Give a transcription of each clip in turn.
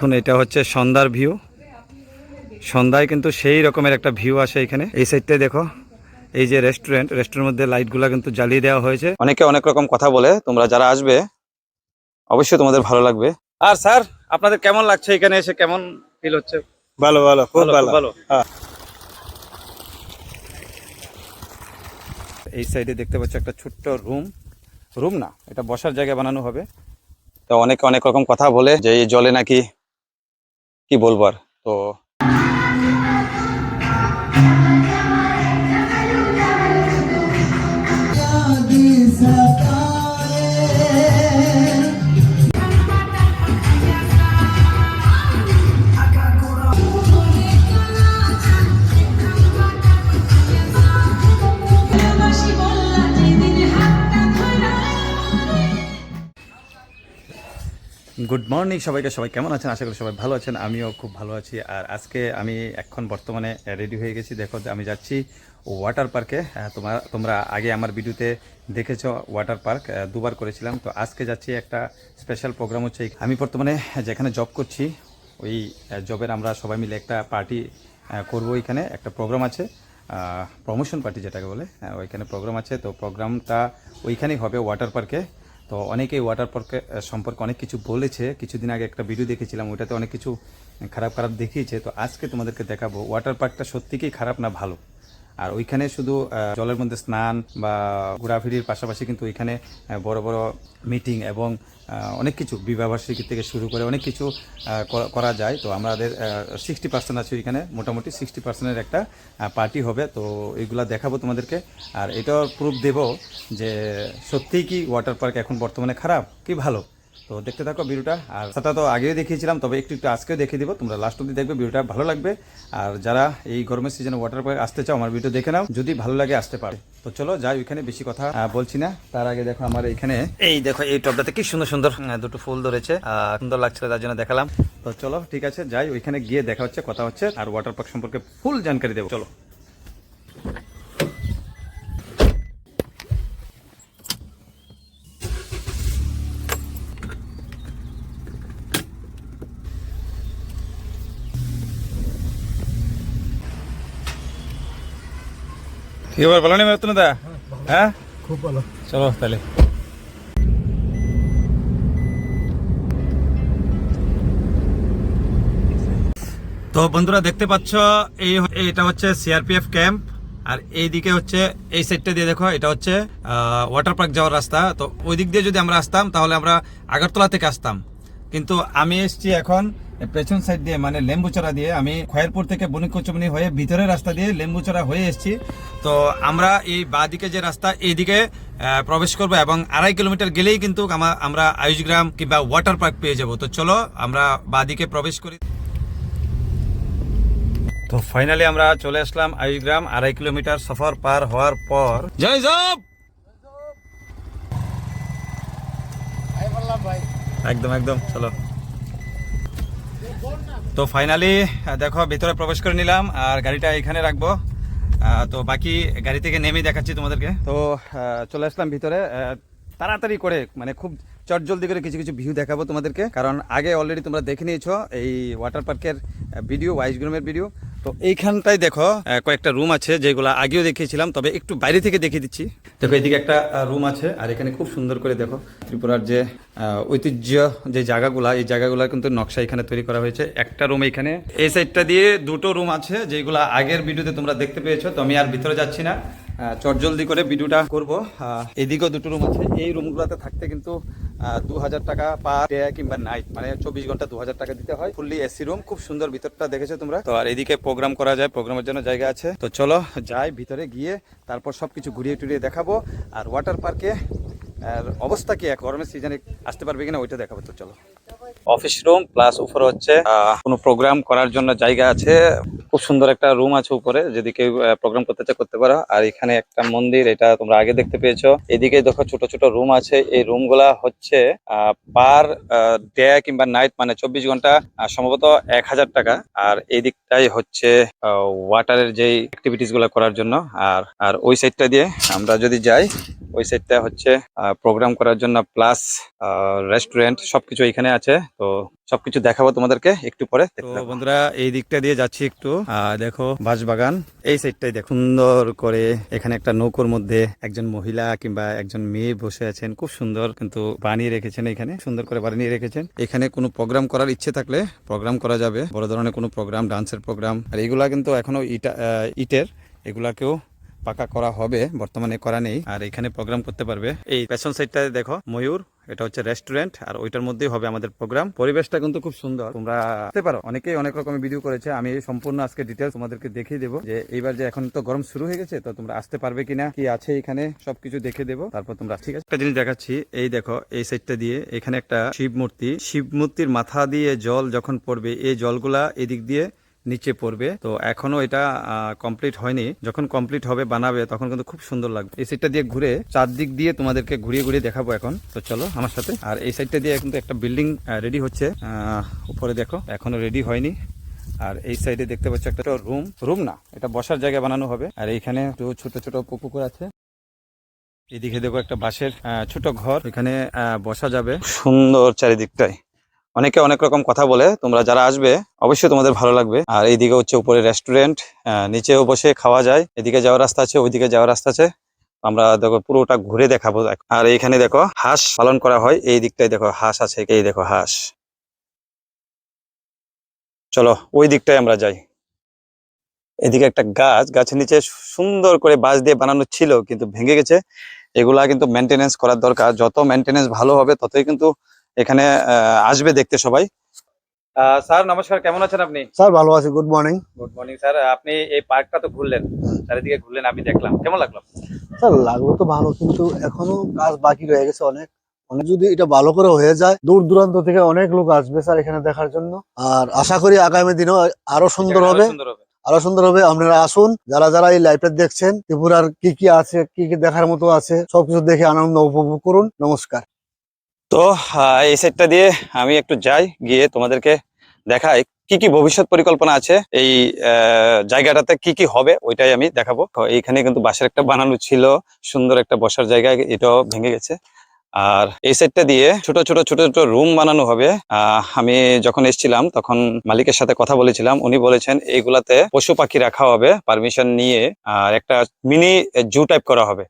এখন এটা হচ্ছে সন্ধ্যার ভিউ সন্ধ্যায় কিন্তু সেই রকমের একটা ভিউ আসে এখানে। এই সাইডটাই দেখো এই যে রেস্টুরেন্ট রেস্টুরেন্টের মধ্যে লাইটগুলো কিন্তু জ্বালিয়ে দেওয়া হয়েছে। অনেকে অনেক রকম কথা বলে তোমরা যারা আসবে অবশ্যই তোমাদের ভালো লাগবে। আর স্যার আপনাদের কেমন লাগছে এখানে এসে? কেমন ফিল হচ্ছে? ভালো ভালো খুব ভালো ভালো। হ্যাঁ। এই সাইডে দেখতে পাচ্ছ একটা ছোট্ট রুম রুম না এটা বসার জায়গা বানানো হবে। তো অনেকে অনেক রকম কথা বলে যে এই জলে নাকি কি বলব আর? তো গুড মর্নিং সবাইকে সবাই কেমন আছেন? আশা করি সবাই ভালো আছেন আমিও খুব ভালো আছি। আর আজকে আমি এখন বর্তমানে রেডি হয়ে গেছি। দেখো আমি যাচ্ছি ওয়াটার পার্কে তোমার তোমরা আগে আমার ভিডিওতে দেখেছ ওয়াটার পার্ক দুবার করেছিলাম। তো আজকে যাচ্ছি একটা স্পেশাল প্রোগ্রাম হচ্ছে আমি বর্তমানে যেখানে জব করছি ওই জবের আমরা সবাই মিলে একটা পার্টি করব এখানে একটা প্রোগ্রাম আছে প্রমোশন পার্টি যেটাকে বলে আহ, ওইখানে প্রোগ্রাম আছে। তো প্রোগ্রামটা ওইখানেই হবে ওয়াটার পার্কে তো অনেকেই ওয়াটার পার্কে সম্পর্কে অনেক কিছু বলেছে। কিছুদিন আগে একটা ভিডিও দেখেছিলাম, ওইটাতে অনেক কিছু খারাপ খারাপ দেখিয়েছে। তো আজকে তোমাদেরকে দেখাবো ওয়াটার পার্কটা সত্যিকেই খারাপ না ভালো? আর ওইখানে শুধু জলের মধ্যে স্নান বা ঘোরাফিরির পাশাপাশি কিন্তু ওইখানে বড় বড় মিটিং এবং অনেক কিছু বিবাহবার্ষিকী থেকে শুরু করে অনেক কিছু করা- যায়। তো আমাদের সিক্সটি পার্সেন্ট আছে ওইখানে, মোটামুটি সিক্সটি পার্সেন্টের একটা পার্টি হবে। তো এইগুলা দেখাবো তোমাদেরকে। আর এটার প্রুফ দেব যে সত্যিই কি ওয়াটার পার্ক এখন বর্তমানে খারাপ, কি ভালো? তো দেখতে থাকো ভিডিওটা। আর সেটা তো আগেও দেখিয়েছিলাম তবে একটু একটু আজকেও দেখিয়ে দিব। তোমরা লাস্ট অব্দি দেখবে ভিডিওটা ভালো লাগবে। আর যারা এই গরমের সিজনে ওয়াটার পার্ক আসতে চাও আমার ভিডিও দেখে নাও। যদি ভালো লাগে আসতে পারে। তো চলো যাই ওইখানে বেশি কথা বলছি না। তার আগে দেখো আমার এখানে এই দেখো এই টবটাতে কি সুন্দর সুন্দর দুটো ফুল ধরেছে আহ, সুন্দর লাগছিল তার জন্য দেখালাম। তো চলো ঠিক আছে যাই ওইখানে গিয়ে দেখা হচ্ছে কথা হচ্ছে আর ওয়াটার পার্ক সম্পর্কে ফুল জানকারি দেবো। চলো। কি ভালো নেই দা? হ্যাঁ? খুব ভালো। চলো তাহলে। তো বন্ধুরা দেখতে পাচ্ছ এই এটা হচ্ছে সিআরপিএফ ক্যাম্প আর এই দিকে হচ্ছে এই সাইডটা দিয়ে দেখো এটা হচ্ছে ওয়াটার পার্ক যাওয়ার রাস্তা। তো ওই দিক দিয়ে যদি আমরা আসতাম তাহলে আমরা আগরতলা থেকে আসতাম। কিন্তু আমি এসছি এখন পেছন সাইড দিয়ে মানে লেম্বুচড়া দিয়ে আমি খয়েরপুর থেকে বণিকচমনি হয়ে ভিতরের রাস্তা দিয়ে লেম্বুচড়া হয়ে এসেছি। তো আমরা এই বাদিকে যে রাস্তা এইদিকে প্রবেশ করব এবং আড়াই কিলোমিটার গেলেই কিন্তু আমা- আমরা আয়ুষগ্রাম কিংবা ওয়াটার পার্ক পেয়ে যাব। তো চলো আমরা বাদিকে প্রবেশ করি। তো ফাইনালি আমরা চলে আসলাম আয়ুগ্রাম আড়াই কিলোমিটার সফর পার হওয়ার পর। জয় জব! একদম একদম চলো। তো ফাইনালি দেখো, ভিতরে প্রবেশ করে নিলাম আর গাড়িটা এখানে রাখব। তো বাকি গাড়ি থেকে নেমে দেখাচ্ছি তোমাদেরকে। তো চলে আসলাম ভিতরে। তাড়াতাড়ি করে মানে খুব চটজলদি করে কিছু কিছু ভিউ দেখাবো তোমাদেরকে। কারণ আগে অলরেডি তোমরা দেখে নিয়েছো এই ওয়াটার পার্কের ভিডিও ওয়াইস গ্রুমের ভিডিও তো এইখানটায় দেখো কয়েকটা রুম আছে যেগুলো আগেও দেখিয়েছিলাম, তবে একটু বাইরে থেকে দেখিয়ে দিচ্ছি। দেখো, এদিকে একটা রুম আছে, আর এখানে খুব সুন্দর করে দেখো, ত্রিপুরার যে ঐতিহ্য যে জায়গাগুলা, এই জায়গাগুলা কিন্তু নকশা এখানে তৈরি করা হয়েছে। একটা রুম এখানে। এই সাইডটা দিয়ে দুটো রুম আছে, যেগুলো আগের ভিডিওতে তোমরা দেখতে পেয়েছ, তো আমি আর ভিতরে যাচ্ছি না। চট জলদি করে ভিডিওটা করব। এদিকেও দুটো রুম আছে। এই রুমগুলোতে থাকতে কিন্তু দু হাজার টাকা পার ডে কিংবা নাইট মানে চব্বিশ ঘণ্টা দু হাজার টাকা দিতে হয়। ফুললি এসি রুম খুব সুন্দর ভিতরটা দেখেছ তোমরা। তো আর এদিকে প্রোগ্রাম করা যায় প্রোগ্রামের জন্য জায়গা আছে। তো চলো যাই ভিতরে গিয়ে, তারপর সবকিছু ঘুরিয়ে টুরিয়ে দেখাবো। আর ওয়াটার পার্কে আর অবস্থা কি গরমের সিজনে আসতে পারবে কিনা ওইটা দেখাবো, তো চলো। অফিস রুম প্লাস উপরে হচ্ছে কোনো প্রোগ্রাম করার জন্য জায়গা আছে। খুব সুন্দর একটা রুম আছে উপরে, যদি কেউ প্রোগ্রাম করতে চায় করতে পারো। আর এখানে একটা মন্দির, এটা তোমরা আগে দেখতে পেয়েছ। এদিকে দেখো ছোট ছোট রুম আছে। এই রুমগুলা হচ্ছে পার ডে কিংবা নাইট মানে চব্বিশ ঘণ্টা সম্ভবত এক হাজার টাকা। আর এই দিকটাই হচ্ছে ওয়াটারের যেই অ্যাক্টিভিটিসগুলা করার জন্য। আর আর ওই সাইডটা দিয়ে আমরা যদি যাই ওই সাইডটা হচ্ছে প্রোগ্রাম করার জন্য প্লাস রেস্টুরেন্ট সবকিছু এখানে আছে। তো সবকিছু দেখাবো তোমাদেরকে একটু পরে। বন্ধুরা, এই দিকটা দিয়ে যাচ্ছি একটু। দেখো, বাঁশবাগান। এই সাইডটাই দেখো, সুন্দর করে এখানে একটা নৌকোর মধ্যে একজন মহিলা কিংবা একজন মেয়ে বসে আছেন। খুব সুন্দর কিন্তু বানিয়ে রেখেছেন এখানে, সুন্দর করে বানিয়ে রেখেছেন। এখানে কোনো প্রোগ্রাম করার ইচ্ছে থাকলে প্রোগ্রাম করা যাবে। বড় ধরনের কোনো প্রোগ্রাম ডান্সের প্রোগ্রাম আর এগুলা কিন্তু এখনও ইটা ইটের, এগুলাকেও পাকা করা হবে, বর্তমানে করা নেই। আর এখানে প্রোগ্রাম করতে পারবে। এই পেছন সাইডটা দেখো, ময়ূর, এটা হচ্ছে রেস্টুরেন্ট আর ওইটার মধ্যেই হবে আমাদের প্রোগ্রাম পরিবেশটা কিন্তু খুব সুন্দর। তোমরা আসতে পারো, অনেকেই অনেক রকমের ভিডিও করেছে। আমি সম্পূর্ণ আজকে ডিটেলস তোমাদেরকে দেখিয়ে দেবো যে এইবার যে এখন তো গরম শুরু হয়ে গেছে, তো তোমরা আসতে পারবে কিনা, কি আছে এখানে, সবকিছু দেখে দেবো। তারপর তোমরা ঠিক আছে। একটা জিনিস দেখাচ্ছি, এই দেখো, এই সাইডটা দিয়ে এখানে একটা শিব মূর্তি শিব মূর্তির মাথা দিয়ে জল যখন পড়বে, এই জলগুলা এদিক দিয়ে নিচে পড়বে। তো এখনও এটা কমপ্লিট হয়নি। যখন কমপ্লিট হবে, বানাবে, তখন কিন্তু খুব সুন্দর লাগবে। এই সাইডটা দিয়ে ঘুরে চারদিক দিয়ে তোমাদেরকে ঘুরিয়ে ঘুরিয়ে দেখাবো এখন। তো চলো আমার সাথে। আর এই সাইডটা দিয়ে কিন্তু একটা বিল্ডিং রেডি হচ্ছে। উপরে দেখো, এখনও রেডি হয়নি। আর এই সাইডে দেখতে পাচ্ছ একটা রুম রুম না, এটা বসার জায়গা বানানো হবে। আর এইখানে একটু ছোট ছোট পুকুর আছে। এদিকে দেখো একটা বাঁশের ছোট ঘর। এখানে বসা যাবে। সুন্দর চারিদিকটাই। অনেকে অনেক রকম কথা বলে, তোমরা যারা আসবে, অবশ্যই তোমাদের ভালো লাগবে। আর এইদিকে হচ্ছে উপরে রেস্টুরেন্ট নিচেও বসে খাওয়া যায়। এদিকে যাওয়ার রাস্তা আছে, ওইদিকে যাওয়ার রাস্তা আছে। আমরা দেখো পুরোটা ঘুরে দেখাবো। আর এইখানে দেখো হাঁস পালন করা হয়। এই দিকটায় দেখো হাঁস আছে, এই দেখো হাঁস। চলো, ওই দিকটায় আমরা যাই। এদিকে একটা গাছ, গাছের নিচে সুন্দর করে বাঁশ দিয়ে বানানো ছিল, কিন্তু ভেঙে গেছে। এগুলা কিন্তু মেনটেনেন্স করার দরকার। যত মেনটেনেন্স ভালো হবে, ততই কিন্তু এখানে আহ, আসবে দেখতে সবাই। স্যার নমস্কার কেমন আছেন আপনি? স্যার ভালো আছি good morning good morning sir. আপনি এই পার্কটা তো ঘুরলেন চারিদিকে ঘুরলেন আমি দেখলাম। কেমন লাগল? স্যার লাগল তো ভালো কিন্তু এখনও কাজ বাকি রয়ে গেছে অনেক। অনেক যদি এটা ভালো করে হয়ে যায় দূর দূরান্ত থেকে অনেক লোক আসবে স্যার এখানে দেখার জন্য। আর আশা করি আগামী দিনেও আরও সুন্দর হবে। সুন্দর হবে। আরও সুন্দর হবে। আপনারা আসুন যারা যারা এই লাইভটা দেখছেন ত্রিপুরার কি কি আছে কি কি দেখার মতো আছে সবকিছু দেখে আনন্দ উপভোগ করুন। নমস্কার। তো এই সেটটা দিয়ে আমি একটু যাই, গিয়ে তোমাদেরকে দেখাই কি কি ভবিষ্যৎ পরিকল্পনা আছে। এই জায়গাটাতে কি কি হবে ওইটাই আমি দেখাবো। এইখানে কিন্তু বাঁশের একটা বানানো ছিল, সুন্দর একটা বসার জায়গা, এটাও ভেঙে গেছে। আর এই সেটটা দিয়ে ছোট ছোট ছোট ছোট রুম বানানো হবে। আমি যখন এসেছিলাম, তখন মালিকের সাথে কথা বলেছিলাম। উনি বলেছেন, এইগুলাতে পশু পাখি রাখা হবে, পারমিশন নিয়ে, আর একটা মিনি জু টাইপ করা হবে।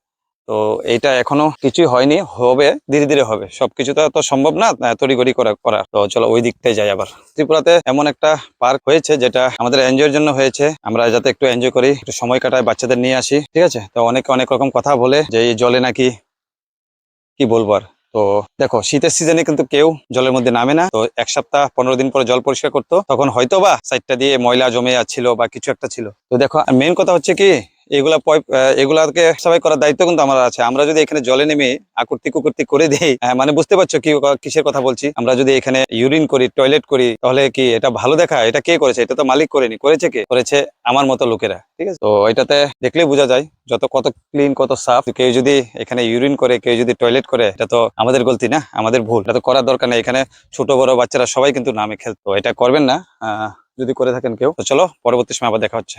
তো এইটা এখনও কিছুই হয়নি হবে ধীরে ধীরে হবে। সবকিছু তো তো সম্ভব না আহ, তড়িঘড়ি করা করা। তো চলো ওই দিকটাই যাই আবার। ত্রিপুরাতে এমন একটা পার্ক হয়েছে যেটা আমাদের এনজয়ের জন্য হয়েছে। আমরা যাতে একটু এনজয় করি একটু সময় কাটাই বাচ্চাদের নিয়ে আসি ঠিক আছে? তো অনেকে অনেক রকম কথা বলে যে এই জলে নাকি কি বলব আর। তো দেখো শীতের সিজনে কিন্তু কেউ জলের মধ্যে নামে না। তো এক সপ্তাহ পনেরো দিন পরে জল পরিষ্কার করতো। তখন হয়তো বা সাইডটা দিয়ে ময়লা জমে যাচ্ছিল বা কিছু একটা ছিল। তো দেখো মেন কথা হচ্ছে কি এগুলা এগুলাকে সবাই করার দায়িত্ব কিন্তু আমার আছে। আমরা যদি এখানে জলে নেমে আকুর্তি কুকুর্তি করে দেই মানে বুঝতে পারছ কি কিসের কথা বলছি? আমরা যদি এখানে ইউরিন করি, টয়লেট করি, তাহলে কি এটা ভালো দেখা? এটা কে করেছে? এটা তো মালিক করেনি। করেছে কে? করেছে আমার মতো লোকেরা, ঠিক আছে? তো এটাতে দেখলেই বোঝা যায় যত, কত ক্লিন কত সাফ। কেউ যদি এখানে ইউরিন করে, কেউ যদি টয়লেট করে, এটা তো আমাদের গলতি না? আমাদের ভুল। এটা তো করার দরকার নেই। এখানে ছোট, বড় বাচ্চারা সবাই কিন্তু নামে খেলতো। এটা করবেন না যদি করে থাকেন কেউ। তো চলো, পরবর্তী সময় আবার দেখা হচ্ছে।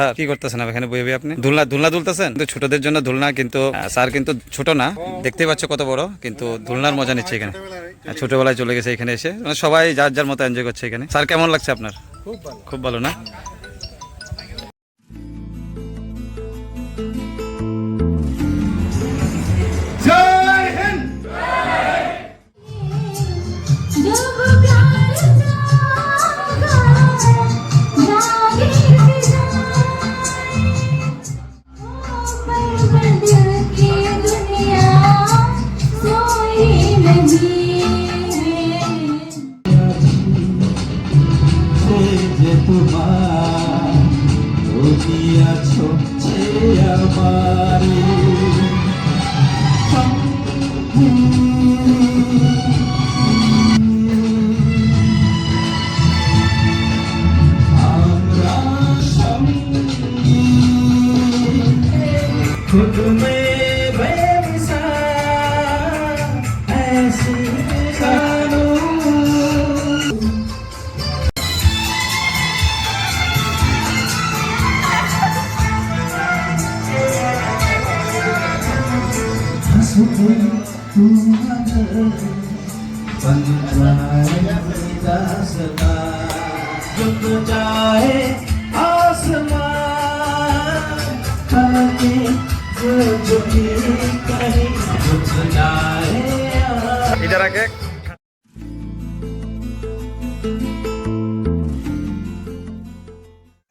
স্যার কি করতেছেন এখানে বই বই আপনি? ধুলনা দুলনা দুলতেছেন? কিন্তু ছোটদের জন্য ধুলনা কিন্তু স্যার কিন্তু ছোট না। দেখতে পাচ্ছ কত বড় কিন্তু দুলনার মজা নিচ্ছে এখানে। ছোটবেলায় চলে গেছে এখানে এসে। মানে সবাই যার যার মতো এনজয় করছে এখানে। স্যার কেমন লাগছে আপনার? খুব ভালো না? তোমার তুমি আছো সে আমার। जाए दासता झुक जाए आसमान ताकि जो झुकी कहीं झुक जाए आ- इधर आके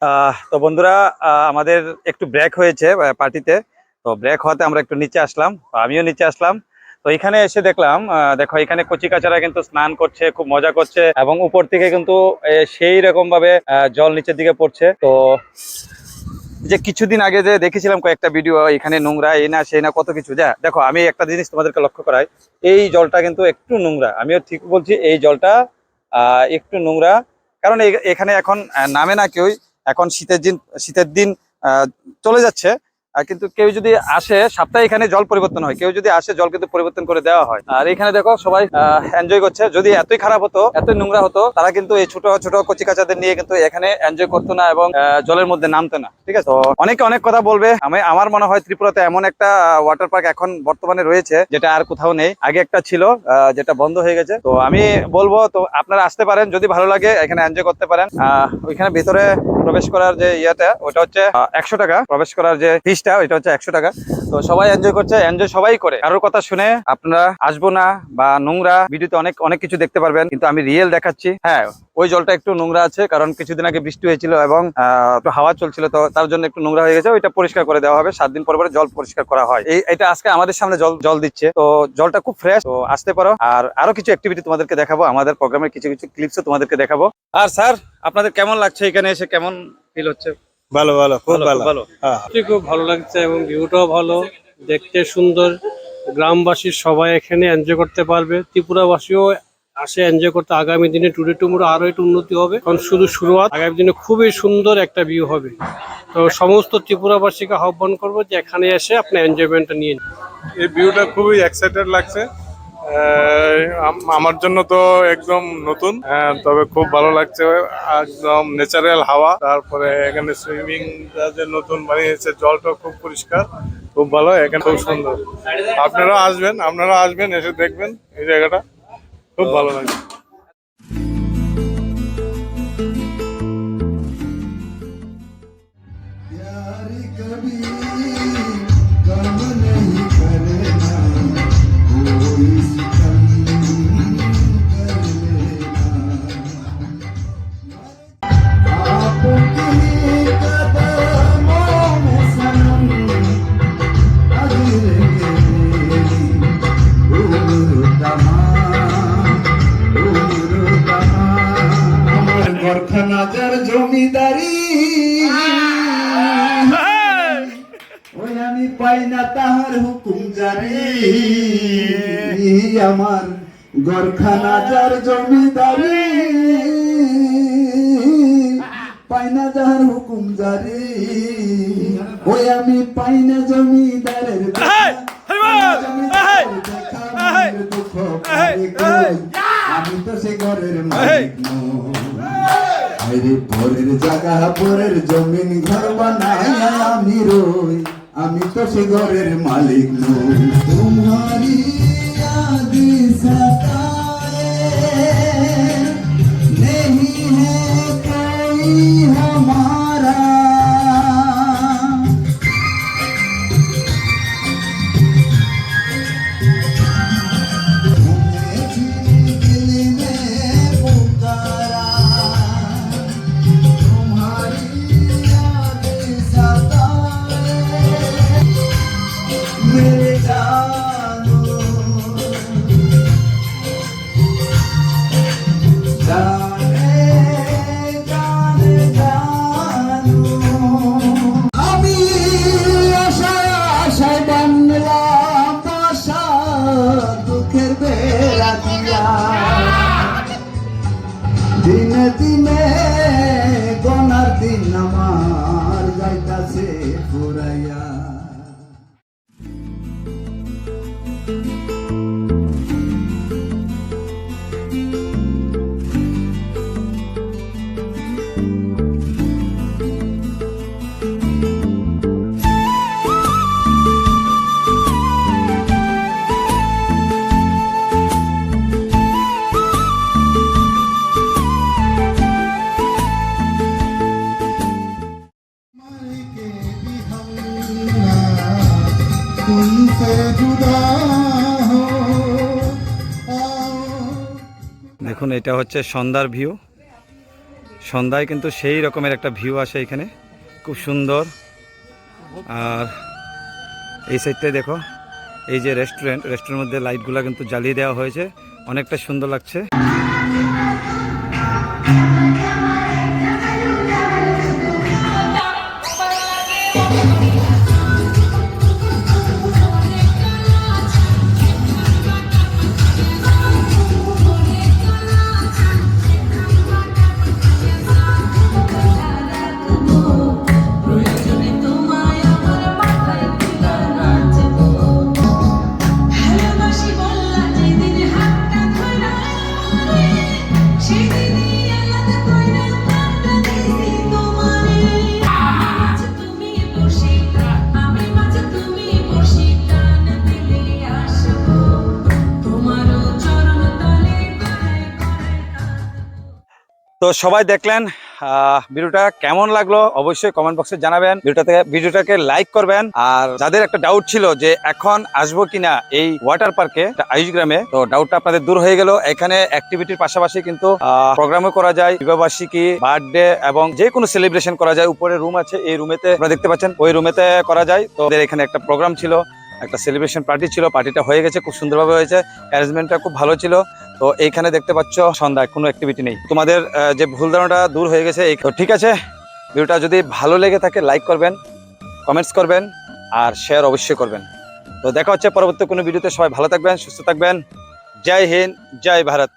আহ, তো বন্ধুরা আহ, আমাদের একটু ব্রেক হয়েছে আহ, পার্টিতে তো ব্রেক হওয়াতে আমরা একটু নিচে আসলাম আমিও নিচে আসলাম তো এখানে এসে দেখলাম দেখো এখানে কচি কাচারা কিন্তু স্নান করছে, খুব মজা করছে এবং উপর থেকে কিন্তু সেই রকম ভাবে জল নিচের দিকে পড়ছে। তো যে কিছুদিন আগে যে দেখেছিলাম কয়েকটা ভিডিও এখানে নোংরা এই না সেই না, কত কিছু, যা, দেখো, আমি একটা জিনিস তোমাদেরকে লক্ষ্য করাই, এই জলটা কিন্তু একটু নোংরা, আমিও ঠিক বলছি, এই জলটা একটু নোংরা, কারণ এখানে এখন নামে না কেউই, এখন শীতের দিন শীতের দিন চলে যাচ্ছে কিন্তু কেউ যদি আসে সপ্তাহে এখানে জল পরিবর্তন হয়। কেউ যদি আসে জল কিন্তু পরিবর্তন করে দেওয়া হয়। আর এখানে দেখো সবাই এনজয় করছে। যদি এতই খারাপ হতো এতই নোংরা হতো তারা কিন্তু এই ছোট ছোট কচি কাচাদের নিয়ে কিন্তু এখানে এনজয় করতো না এবং জলের মধ্যে নামতো না। ঠিক আছে? অনেকে অনেক কথা বলবে। আমি আমার মনে হয় ত্রিপুরাতে এমন একটা ওয়াটার পার্ক এখন বর্তমানে রয়েছে যেটা আর কোথাও নেই। আগে একটা ছিল যেটা বন্ধ হয়ে গেছে। তো আমি বলব তো আপনারা আসতে পারেন। যদি ভালো লাগে এখানে এনজয় করতে পারেন। আহ, ওইখানে ভিতরে প্রবেশ করার যে ইয়েটা, ওটা হচ্ছে একশো টাকা। প্রবেশ করার যে ফিসটা ওইটা হচ্ছে একশো টাকা। তো সবাই এনজয় করছে এনজয় সবাই করে। কারোর কথা শুনে আপনারা আসব না বা নোংরা ভিডিওতে অনেক অনেক কিছু দেখতে পারবেন, কিন্তু আমি রিয়েল দেখাচ্ছি। হ্যাঁ ওই জলটা একটু নোংরা আছে, কারণ কিছুদিন আগে বৃষ্টি হয়েছিল এবং একটু হাওয়া চলছিল, তো তার জন্য একটু নোংরা হয়ে গেছে। ওইটা পরিষ্কার করে দেওয়া হবে। সাত দিন পর পরে জল পরিষ্কার করা হয়। এই, এটা আজকে আমাদের সামনে জল জল দিচ্ছে। তো জলটা খুব ফ্রেশ তো আসতে পারো। আর আরও কিছু অ্যাক্টিভিটি তোমাদেরকে দেখাবো। আমাদের প্রোগ্রামের কিছু কিছু ক্লিপসও তোমাদেরকে দেখাবো। আর স্যার আপনাদের কেমন লাগছে এখানে এসে? কেমন ফিল হচ্ছে? ভালো ভালো খুব ভালো ভালো। হ্যাঁ। খুব ভালো লাগছে এবং ভিউটাও ভালো। দেখতে সুন্দর। গ্রামবাসী সবাই এখানে এনজয় করতে পারবে। ত্রিপুরাবাসীও আসে এনজয় করতে। আগামী দিনে টুডে টুমুরো আরও একটু উন্নতি হবে। কারণ শুধু শুরুয়াত আগামী দিনে খুবই সুন্দর একটা ভিউ হবে। তো সমস্ত ত্রিপুরাবাসীকে আহ্বান করব যে এখানে এসে আপনি এনজয়মেন্টটা নিয়ে নিন। এই ভিউটা খুবই এক্সাইটেড লাগছে। আমার জন্য তো একদম নতুন হ্যাঁ, তবে খুব ভালো লাগছে একদম ন্যাচারাল হাওয়া। তারপরে এখানে সুইমিং যে নতুন বানিয়েছে জলটা খুব পরিষ্কার খুব ভালো এখানে খুব সুন্দর। আপনারাও আসবেন আপনারাও আসবেন এসে দেখবেন এই জায়গাটা খুব ভালো লাগছে। তাহার হুকুম জারি আমার গরখানাজার জমিদারি। পাই না যাহার হুকুম জারি। ওই আমি পাই না জমিদারের? আমি তো সে ঘরের মালিক নই। পরের জায়গা পরের জমিন ঘর বানাই আমি রই। আমি তো সে ঘরের মালিক নই। তোমারি এটা হচ্ছে সন্ধ্যার ভিউ সন্ধ্যায় কিন্তু সেই রকমের একটা ভিউ আসে এখানে। খুব সুন্দর। আর এই সাইডটায় দেখো, এই যে রেস্টুরেন্ট রেস্টুরেন্টের মধ্যে লাইটগুলো কিন্তু জ্বালিয়ে দেওয়া হয়েছে। অনেকটা সুন্দর লাগছে। তো সবাই দেখলেন ভিডিওটা কেমন লাগল অবশ্যই কমেন্ট বক্সে জানাবেন। ভিডিওটাতে ভিডিওটাকে লাইক করবেন। আর যাদের একটা ডাউট ছিল যে এখন আসব কিনা এই ওয়াটার পার্কে আয়ুষ গ্রামে, তো ডাউটটা আপনাদের দূর হয়ে গেল। এখানে অ্যাক্টিভিটির পাশাপাশি কিন্তু প্রোগ্রামও করা যায়। বিবাহবার্ষিকী বার্থডে এবং যে কোনো সেলিব্রেশন করা যায়। উপরে রুম আছে, এই রুমেতে আপনারা দেখতে পাচ্ছেন, ওই রুমেতে করা যায়। তো এখানে একটা প্রোগ্রাম ছিল, একটা সেলিব্রেশন পার্টি ছিল। পার্টিটা হয়ে গেছে, খুব সুন্দরভাবে হয়েছে। অ্যারেঞ্জমেন্টটা খুব ভালো ছিল। তো এইখানে দেখতে পাচ্ছ সন্ধ্যায়, কোনো অ্যাক্টিভিটি নেই। তোমাদের যে ভুল ধারণাটা দূর হয়ে গেছে, এই- ঠিক আছে, ভিডিওটা যদি ভালো লেগে থাকে লাইক করবেন কমেন্টস করবেন, আর শেয়ার অবশ্যই করবেন। তো দেখা হচ্ছে পরবর্তী কোনো ভিডিওতে, সবাই ভালো থাকবেন, সুস্থ থাকবেন। জয় হিন্দ, জয় ভারত।